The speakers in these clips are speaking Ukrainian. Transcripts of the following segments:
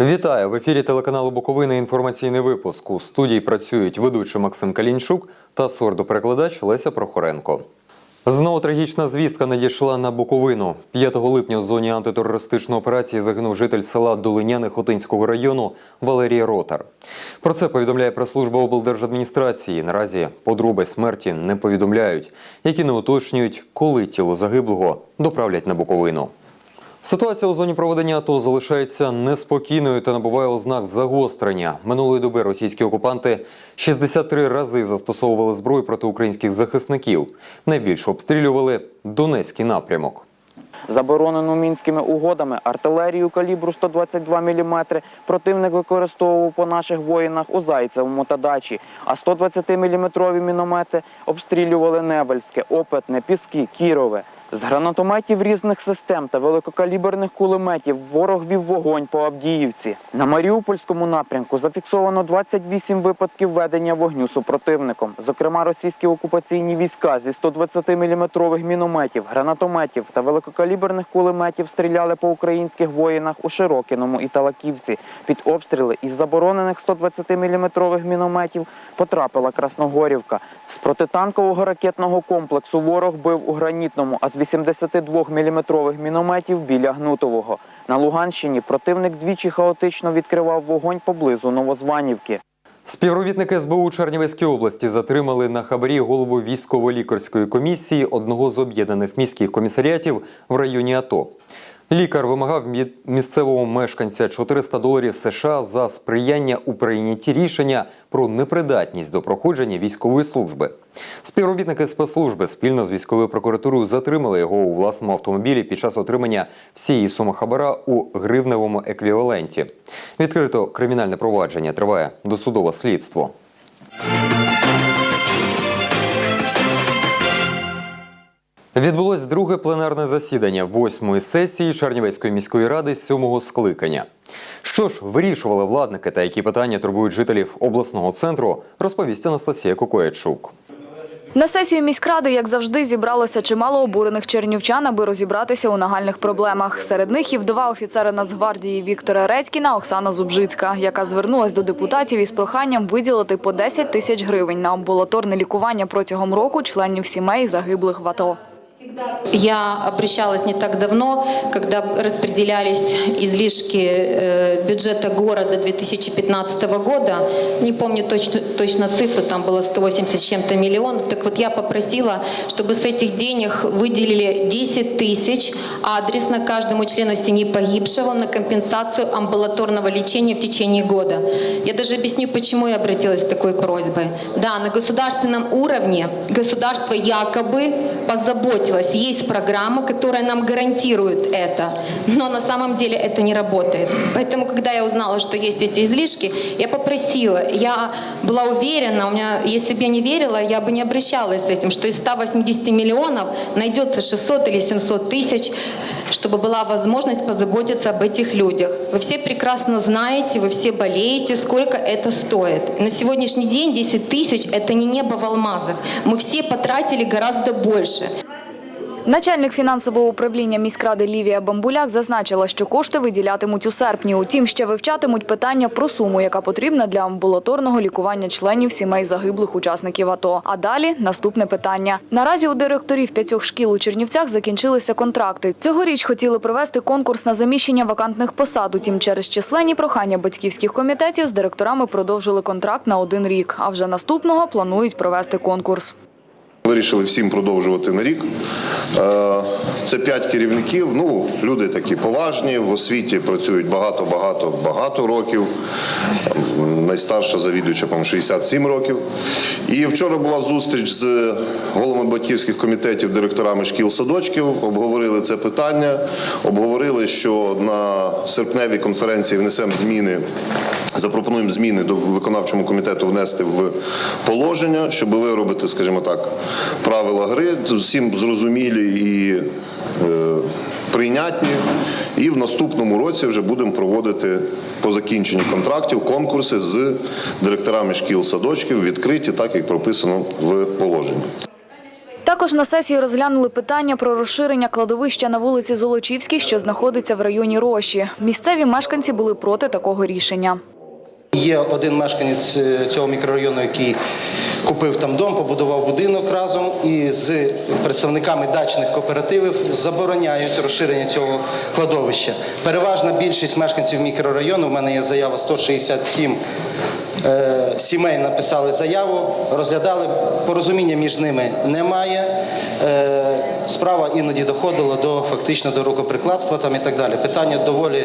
Вітаю в ефірі телеканалу Буковина. Інформаційний випуск. У студії працюють ведучий Максим Калінчук та сурдоперекладач Леся Прохоренко. Знову трагічна звістка надійшла на Буковину. 5 липня в зоні антитерористичної операції загинув житель села Долиняни Хотинського району Валерій Ротар. Про це повідомляє прес-служба облдержадміністрації. Наразі подроби смерті не повідомляють, які не уточнюють, коли тіло загиблого доправлять на Буковину. Ситуація у зоні проведення АТО залишається неспокійною та набуває ознак загострення. Минулої доби російські окупанти 63 рази застосовували зброю проти українських захисників. Найбільше обстрілювали Донецький напрямок. Заборонену мінськими угодами артилерію калібру 122 мм противник використовував по наших воїнах у Зайцевому та Дачі, а 120-мм міномети обстрілювали Невельське, Опитне, Піски, Кірове. З гранатометів різних систем та великокаліберних кулеметів ворог вів вогонь по Авдіївці. На Маріупольському напрямку зафіксовано 28 випадків ведення вогню супротивником. Зокрема, російські окупаційні війська зі 120-мм мінометів, гранатометів та великокаліберних кулеметів стріляли по українських воїнах у Широкіному і Талаківці. Під обстріли із заборонених 120-мм мінометів потрапила Красногорівка. З протитанкового ракетного комплексу ворог бив у гранітному, а з 82-мм мінометів біля Гнутового. На Луганщині противник двічі хаотично відкривав вогонь поблизу Новозванівки. Співробітники СБУ Чернівецькій області затримали на хабарі голову військово-лікарської комісії одного з об'єднаних міських комісаріатів в районі АТО. Лікар вимагав від місцевого мешканця 400 доларів США за сприяння у прийнятті рішення про непридатність до проходження військової служби. Співробітники спецслужби спільно з військовою прокуратурою затримали його у власному автомобілі під час отримання всієї суми хабара у гривневому еквіваленті. Відкрито кримінальне провадження триває досудове слідство. Відбулось друге пленарне засідання восьмої сесії Чернівецької міської ради сьомого скликання. Що ж вирішували владники та які питання турбують жителів обласного центру, розповість Анастасія Кукоячук. На сесію міськради, як завжди, зібралося чимало обурених чернівчан, аби розібратися у нагальних проблемах. Серед них і вдова офіцера Нацгвардії Віктора Редькіна Оксана Зубжицька, яка звернулась до депутатів із проханням виділити по 10 тисяч гривень на амбулаторне лікування протягом року членів сімей загиблих в АТО. Я обращалась не так давно, когда распределялись излишки э, бюджета города 2015 года. Не помню точно, точно цифру, там было 180 с чем-то миллионов. Так вот я попросила, чтобы с этих денег выделили 10 тысяч адресно каждому члену семьи погибшего на компенсацию амбулаторного лечения в течение года. Я даже объясню, почему я обратилась с такой просьбой. Да, на государственном уровне государство якобы позаботилось. Есть программа, которая нам гарантирует это, но на самом деле это не работает. Поэтому, когда я узнала, что есть эти излишки, я попросила, я была уверена, у меня, если бы я не верила, я бы не обращалась с этим, что из 180 миллионов найдется 600 или 700 тысяч, чтобы была возможность позаботиться об этих людях. Вы все прекрасно знаете, вы все болеете, сколько это стоит. На сегодняшний день 10 тысяч – это не небо в алмазах. Мы все потратили гораздо больше. Начальник фінансового управління міськради Лівія Бамбуляк зазначила, що кошти виділятимуть у серпні. Утім, ще вивчатимуть питання про суму, яка потрібна для амбулаторного лікування членів сімей загиблих учасників АТО. А далі наступне питання. Наразі у директорів п'ятьох шкіл у Чернівцях закінчилися контракти. Цьогоріч хотіли провести конкурс на заміщення вакантних посад. Утім, через численні прохання батьківських комітетів з директорами продовжили контракт на один рік. А вже наступного планують провести конкурс. Вирішили всім продовжувати на рік. Е, Це п'ять керівників. Ну, люди такі поважні, в освіті працюють багато-багато багато років. Найстарша завідуюча, по 67 років. І вчора була зустріч з головами батьківських комітетів, директорами шкіл садочків. Обговорили це питання. Обговорили, що на серпневій конференції внесемо зміни. Запропонуємо зміни до виконавчому комітету внести в положення, щоб виробити, скажімо так, правила гри, всім зрозумілі і е, прийнятні. І в наступному році вже будемо проводити по закінченню контрактів конкурси з директорами шкіл садочків відкриті, так як прописано в положенні. Також на сесії розглянули питання про розширення кладовища на вулиці Золочівській, що знаходиться в районі Роші. Місцеві мешканці були проти такого рішення. Є один мешканець е, цього мікрорайону, який купив там дом, побудував будинок разом і з представниками дачних кооперативів забороняють розширення цього кладовища. Переважна більшість мешканців мікрорайону, в мене є заява 167 е, сімей написали заяву, розглядали, порозуміння між ними немає. Е, справа іноді доходила до фактично до рукоприкладства там і так далі. Питання доволі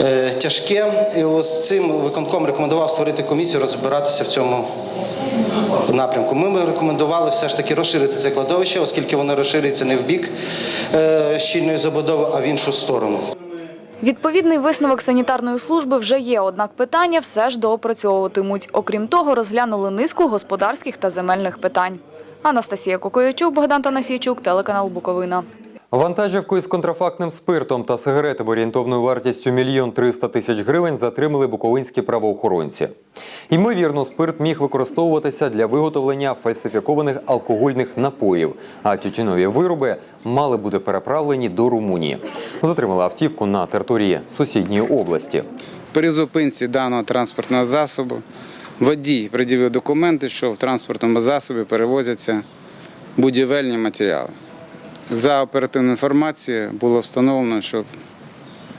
е, тяжке. І ось цим виконком рекомендував створити комісію, розбиратися в цьому напрямку. Ми би рекомендували все ж таки розширити це кладовище, оскільки воно розширюється не в бік е, щільної забудови, а в іншу сторону. Відповідний висновок санітарної служби вже є, однак питання все ж доопрацьовуватимуть. Окрім того, розглянули низку господарських та земельних питань. Анастасія Кокоячук, Богдан Танасійчук, телеканал Буковина. Вантажівку із контрафактним спиртом та сигаретами орієнтовною вартістю мільйон триста тисяч гривень затримали буковинські правоохоронці. Ймовірно, спирт міг використовуватися для виготовлення фальсифікованих алкогольних напоїв, а тютюнові вироби мали бути переправлені до Румунії. Затримали автівку на території сусідньої області. При зупинці даного транспортного засобу водій пред'явив документи, що в транспортному засобі перевозяться будівельні матеріали. За оперативною інформацією було встановлено, що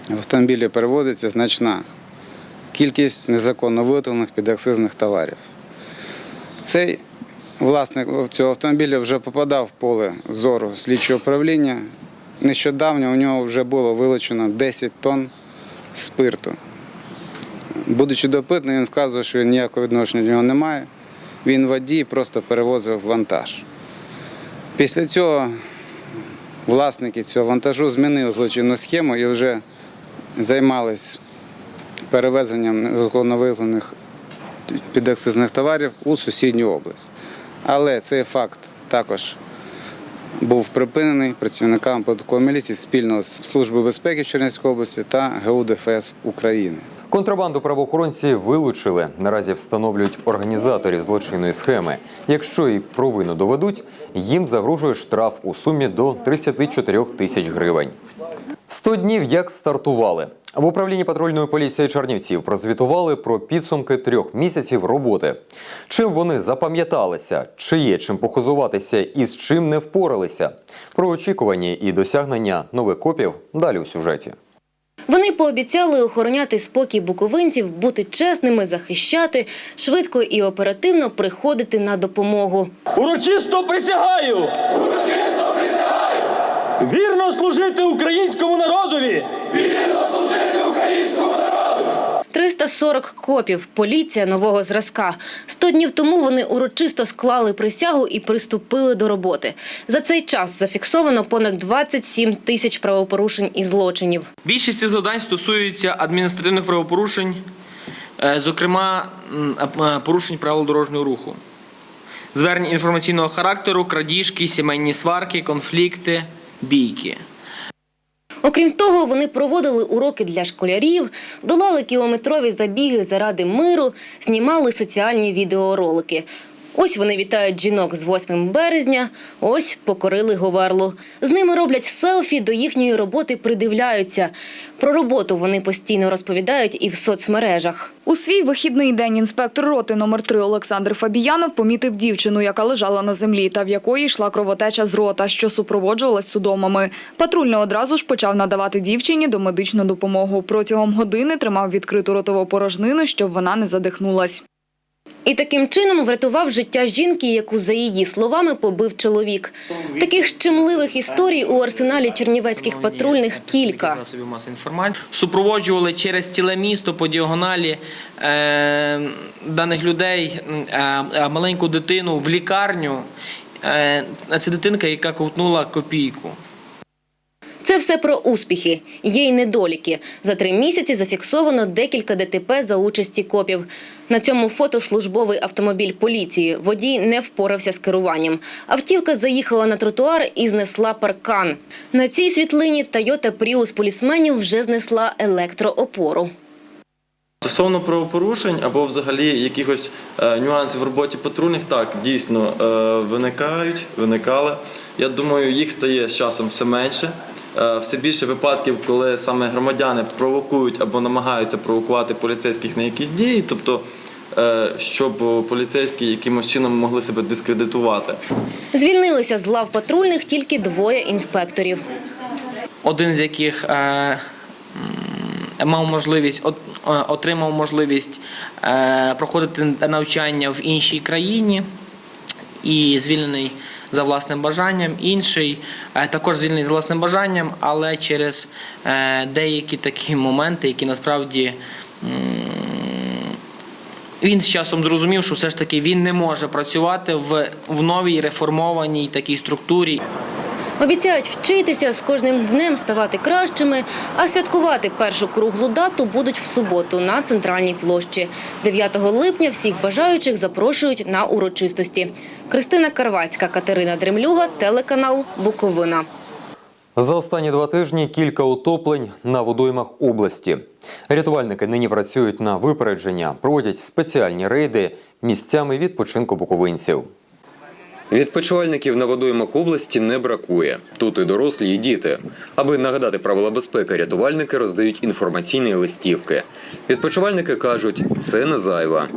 в автомобілі перевозиться значна кількість незаконно виготовлених підакцизних товарів. Цей власник цього автомобіля вже попадав в поле зору слідчого управління. Нещодавно у нього вже було вилучено 10 тонн спирту. Будучи допитним, він вказує, що він ніякого відношення до нього не має. Він водій просто перевозив вантаж. Після цього власники цього вантажу змінили злочинну схему і вже займались перевезенням незаконно виготовлених підакцизних товарів у сусідню область. Але цей факт також був припинений працівниками податкової міліції спільно з Службою безпеки Чернівської області та ГУ ДФС України. Контрабанду правоохоронці вилучили. Наразі встановлюють організаторів злочинної схеми. Якщо і провину доведуть, їм загрожує штраф у сумі до 34 тисяч гривень. 100 днів як стартували. В управлінні патрульної поліції Чернівців прозвітували про підсумки трьох місяців роботи. Чим вони запам'яталися, чи є чим похозуватися і з чим не впоралися. Про очікувані і досягнення нових копів далі у сюжеті. Вони пообіцяли охороняти спокій буковинців, бути чесними, захищати, швидко і оперативно приходити на допомогу. Урочисто присягаю! Урочисто присягаю! Вірно служити українському народові! 340 копів, поліція нового зразка. Сто днів тому вони урочисто склали присягу і приступили до роботи. За цей час зафіксовано понад 27 тисяч правопорушень і злочинів. Більшість цих завдань стосуються адміністративних правопорушень, е, зокрема порушень правил дорожнього руху, звернень інформаційного характеру, крадіжки, сімейні сварки, конфлікти, бійки. Окрім того, вони проводили уроки для школярів, долали кілометрові забіги заради миру, знімали соціальні відеоролики. Ось вони вітають жінок з 8 березня, ось покорили Говерлу. З ними роблять селфі, до їхньої роботи придивляються. Про роботу вони постійно розповідають і в соцмережах. У свій вихідний день інспектор роти номер 3 Олександр Фабіянов помітив дівчину, яка лежала на землі та в якої йшла кровотеча з рота, що супроводжувалась судомами. Патрульно одразу ж почав надавати дівчині домедичну допомогу. Протягом години тримав відкриту ротову порожнину, щоб вона не задихнулась. І таким чином врятував життя жінки, яку, за її словами, побив чоловік. Таких щемливих історій у арсеналі чернівецьких патрульних кілька. Супроводжували через ціле місто по діагоналі е, даних людей, е, е, маленьку дитину в лікарню. Це дитинка, яка ковтнула копійку. Це все про успіхи. Є й недоліки. За три місяці зафіксовано декілька ДТП за участі копів. На цьому фото службовий автомобіль поліції. Водій не впорався з керуванням. Автівка заїхала на тротуар і знесла паркан. На цій світлині Toyota Prius полісменів вже знесла електроопору. Стосовно правопорушень або взагалі якихось е, нюансів в роботі патрульних, так дійсно е, виникають, виникали. Я думаю, їх стає з часом все менше. Е, все більше випадків, коли саме громадяни провокують або намагаються провокувати поліцейських на якісь дії, тобто е, щоб поліцейські якимось чином могли себе дискредитувати. Звільнилися з лав патрульних тільки двоє інспекторів. один з яких е, мав можливість отримав можливість проходити навчання в іншій країні і звільнений за власним бажанням. Інший е, також звільнений за власним бажанням, але через е, деякі такі моменти, які насправді. Він з часом зрозумів, що все ж таки він не може працювати в, в новій реформованій такій структурі. Обіцяють вчитися з кожним днем ставати кращими, а святкувати першу круглу дату будуть в суботу на центральній площі. 9 липня всіх бажаючих запрошують на урочистості. Кристина Карвацька, Катерина Дремлюга, телеканал Буковина. За останні два тижні кілька утоплень на водоймах області. Рятувальники нині працюють на випередження, проводять спеціальні рейди місцями відпочинку буковинців. Відпочивальників на водоймах області не бракує. Тут і дорослі, і діти. Аби нагадати правила безпеки, рятувальники роздають інформаційні листівки. Відпочивальники кажуть, це не зайва.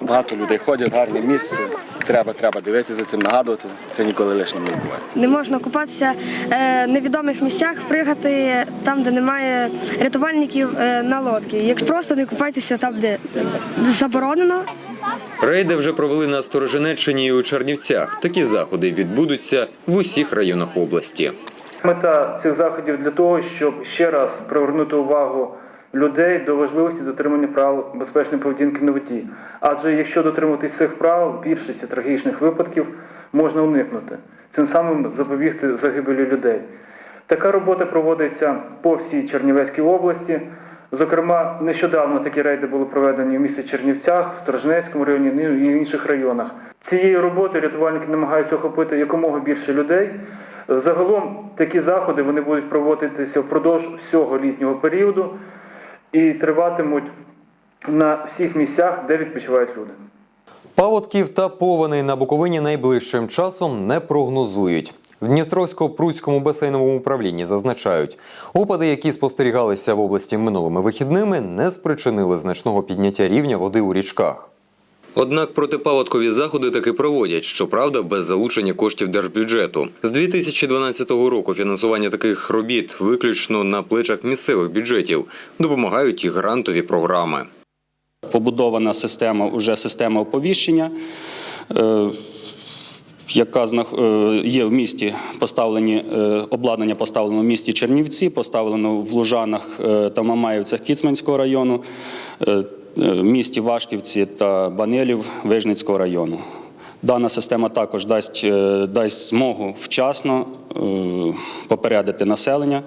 Багато людей ходять, гарне місце. Треба, треба дивитися за цим, нагадувати. Це ніколи лишнім не буває. Не можна купатися е, в невідомих місцях, пригати там, де немає рятувальників е, на лодці. Як просто не купайтеся там, де заборонено. Рейди вже провели на Сторожинеччині і у Чернівцях. Такі заходи відбудуться в усіх районах області. Мета цих заходів для того, щоб ще раз привернути увагу людей до важливості дотримання правил безпечної поведінки на воді. Адже якщо дотримуватись цих правил, більшості трагічних випадків можна уникнути, цим самим запобігти загибелі людей. Така робота проводиться по всій Чернівецькій області. Зокрема, нещодавно такі рейди були проведені в місті Чернівцях, в Сторожнецькому районі ну, і в інших районах. Цією роботою рятувальники намагаються охопити якомога більше людей. Загалом такі заходи вони будуть проводитися впродовж всього літнього періоду і триватимуть на всіх місцях, де відпочивають люди. Паводків та повеней на Буковині найближчим часом не прогнозують. В Дністровсько-Пруцькому басейновому управлінні зазначають, опади, які спостерігалися в області минулими вихідними, не спричинили значного підняття рівня води у річках. Однак протипаводкові заходи таки проводять, щоправда, без залучення коштів держбюджету. З 2012 року фінансування таких робіт виключно на плечах місцевих бюджетів допомагають і грантові програми. побудована система, вже система оповіщення, е, яка е, є в місті поставлені е, обладнання поставлено в місті Чернівці, поставлено в Лужанах е, та Мамаївцях Кіцманського району, в місті Вашківці та Банелів Вижницького району. Дана система також дасть, дасть змогу вчасно попередити населення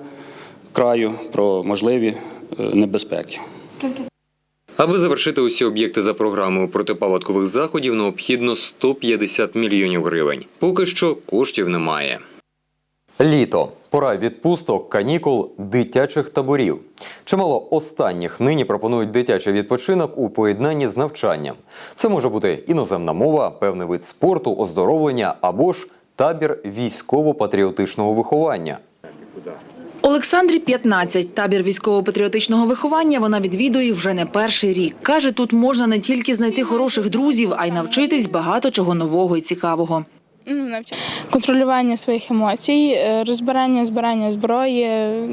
краю про можливі небезпеки. Аби завершити усі об'єкти за програмою протипаводкових заходів, необхідно 150 мільйонів гривень. Поки що коштів немає. Літо. Пора відпусток, канікул, дитячих таборів. Чимало останніх нині пропонують дитячий відпочинок у поєднанні з навчанням. Це може бути іноземна мова, певний вид спорту, оздоровлення або ж табір військово-патріотичного виховання. Олександрі 15. Табір військово-патріотичного виховання вона відвідує вже не перший рік. Каже, тут можна не тільки знайти хороших друзів, а й навчитись багато чого нового і цікавого. Контролювання своїх емоцій, е, розбирання, збирання зброї,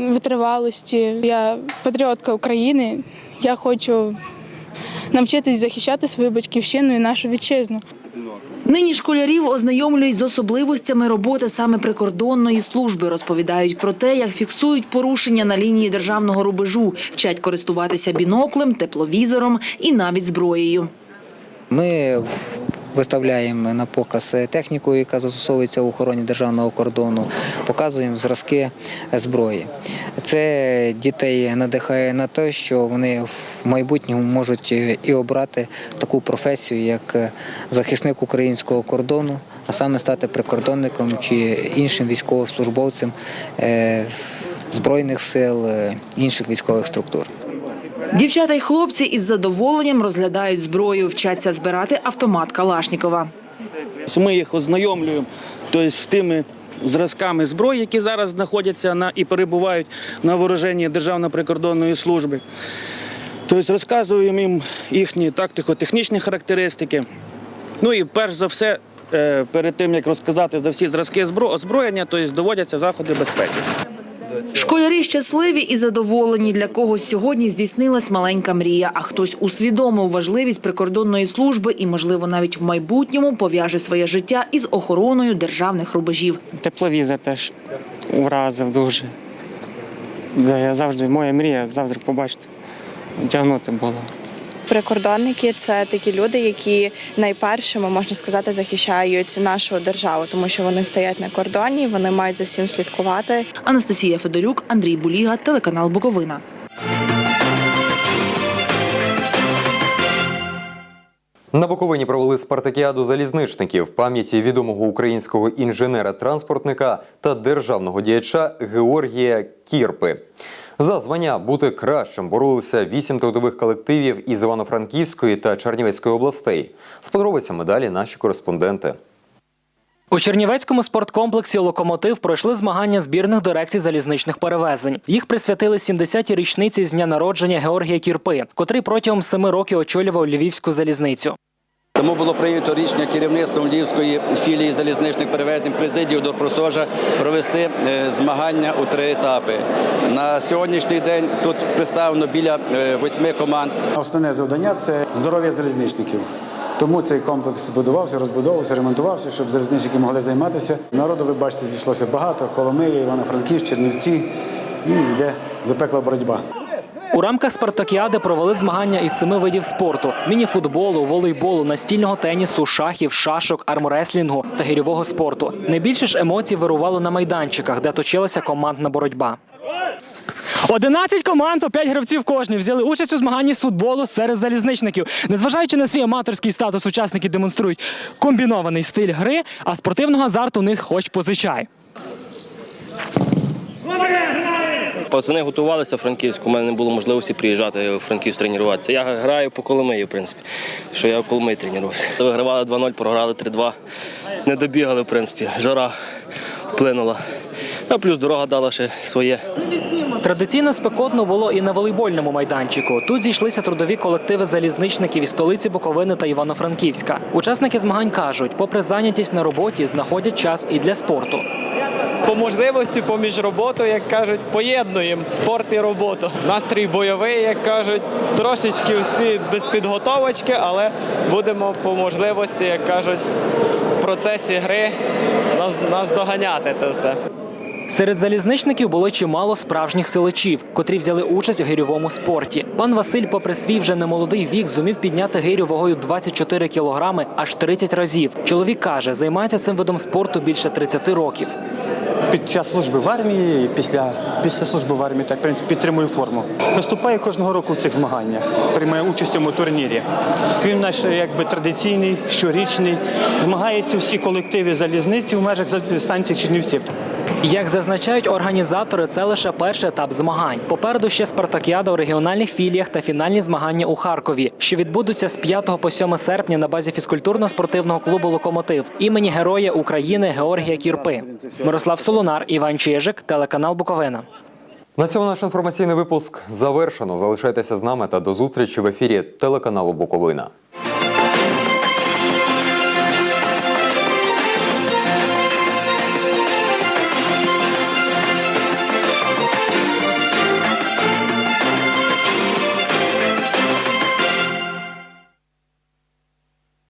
витривалості. Я патріотка України. Я хочу навчитись захищати свою батьківщину і нашу вітчизну. Нині школярів ознайомлюють з особливостями роботи саме прикордонної служби. Розповідають про те, як фіксують порушення на лінії державного рубежу, вчать користуватися біноклем, тепловізором і навіть зброєю. Ми виставляємо на показ техніку, яка застосовується в охороні державного кордону, показуємо зразки зброї. Це дітей надихає на те, що вони в майбутньому можуть і обрати таку професію, як захисник українського кордону, а саме стати прикордонником чи іншим військовослужбовцем е, збройних сил, е, інших військових структур. Дівчата й хлопці із задоволенням розглядають зброю, вчаться збирати автомат Калашнікова. Ми їх ознайомлюємо тобто, з тими зразками зброї, які зараз знаходяться на і перебувають на вооруженні Державної прикордонної служби. Тобто розказуємо їм їхні тактико-технічні характеристики. Ну і перш за все, е, перед тим як розказати за всі зразки озброєння, тобто доводяться заходи безпеки. Школярі щасливі і задоволені. Для когось сьогодні здійснилась маленька мрія, а хтось усвідомив важливість прикордонної служби і, можливо, навіть в майбутньому пов'яже своє життя із охороною державних рубежів. Тепловізор теж вразив дуже. Я завжди, моя мрія завжди побачити, вдягнути було. Прикордонники це такі люди, які найпершими можна сказати захищають нашу державу, тому що вони стоять на кордоні, вони мають за всім слідкувати. Анастасія Федорюк, Андрій Буліга, телеканал Буковина. На Буковині провели спартакіаду залізничників пам'яті відомого українського інженера-транспортника та державного діяча Георгія Кірпи. За звання бути кращим боролися вісім трудових колективів із Івано-Франківської та Чернівецької областей. З подробицями далі наші кореспонденти. У Чернівецькому спорткомплексі Локомотив пройшли змагання збірних дирекцій залізничних перевезень. Їх присвятили 70-й річниці з дня народження Георгія Кірпи, котрий протягом семи років очолював львівську залізницю. Тому було прийнято рішення керівництвом Львівської філії залізничних перевезень президію Дорпросожа провести е, змагання у три етапи. На сьогоднішній день тут представлено біля е, восьми команд. Основне завдання це здоров'я залізничників. Тому цей комплекс будувався, розбудовувався, ремонтувався, щоб залізничники могли займатися. Народу, ви бачите, зійшлося багато. Коломия, Івано-Франківськ, Чернівці. І йде запекла боротьба. У рамках спартакіади провели змагання із семи видів спорту: мініфутболу, волейболу, настільного тенісу, шахів, шашок, армреслінгу та гірьового спорту. Найбільше ж емоцій вирувало на майданчиках, де точилася командна боротьба. 11 команд по 5 гравців кожні взяли участь у змаганні з футболу серед залізничників. Незважаючи на свій аматорський статус, учасники демонструють комбінований стиль гри, а спортивного азарту у них хоч позичай. Пацани готувалися в Франківську, у мене не було можливості приїжджати в Франківськ тренуватися. Я граю по Коломиї, в принципі, що я в Коломиї тренувався. Вигравали 2-0, програли 3-2. Не добігали, в принципі. Жара вплинула. А плюс дорога дала ще своє. Традиційно спекотно було і на волейбольному майданчику. Тут зійшлися трудові колективи залізничників із столиці Буковини та Івано-Франківська. Учасники змагань кажуть, попри зайнятість на роботі, знаходять час і для спорту. По можливості поміж роботою, як кажуть, поєднуємо спорт і роботу. Настрій бойовий, як кажуть, трошечки всі без підготовочки, але будемо по можливості, як кажуть, в процесі гри нас, нас доганяти це все. Серед залізничників було чимало справжніх силачів, котрі взяли участь у гирьовому спорті. Пан Василь, попри свій вже немолодий вік, зумів підняти гирю вагою 24 кілограми аж 30 разів. Чоловік каже, займається цим видом спорту більше 30 років. Під час служби в армії, і після, після служби в армії, так в принципі, підтримую форму. Виступає кожного року в цих змаганнях, приймаю участь у цьому турнірі. Він наш якби традиційний, щорічний. Змагаються всі колективи залізниці в межах станції Чернівців. Як зазначають організатори, це лише перший етап змагань. Попереду ще спартакіада у регіональних філіях та фінальні змагання у Харкові, що відбудуться з 5 по 7 серпня на базі фізкультурно-спортивного клубу Локомотив імені Героя України Георгія Кірпи. Мирослав Солонар, Іван Чижик, телеканал Буковина. На цьому наш інформаційний випуск завершено. Залишайтеся з нами та до зустрічі в ефірі телеканалу Буковина.